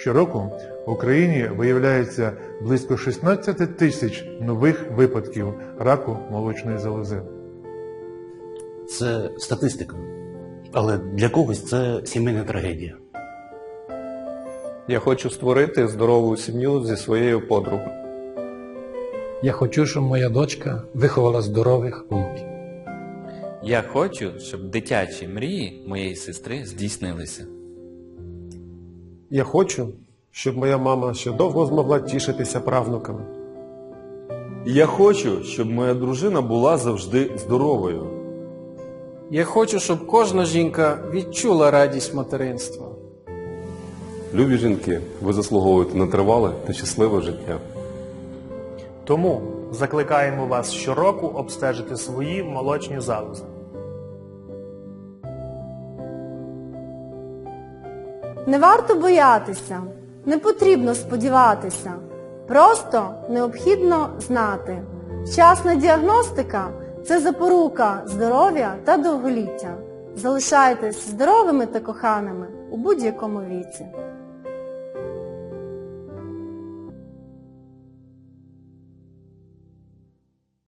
Щороку в Україні виявляється близько 16 тисяч нових випадків раку молочної залози. Це статистика. Але для когось це сімейна трагедія. Я хочу створити здорову сім'ю зі своєю подругою. Я хочу, щоб моя дочка виховала здорових внуків. Я хочу, щоб дитячі мрії моєї сестри здійснилися. Я хочу, щоб моя мама ще довго змогла тішитися правнуками. Я хочу, щоб моя дружина була завжди здоровою. Я хочу, щоб кожна жінка відчула радість материнства. Любі жінки, ви заслуговуєте на тривале та щасливе життя. Тому закликаємо вас щороку обстежити свої молочні залози. Не варто боятися, не потрібно сподіватися. Просто необхідно знати. Вчасна діагностика це запорука здоров'я та довголіття. Залишайтесь здоровими та коханими у будь-якому віці.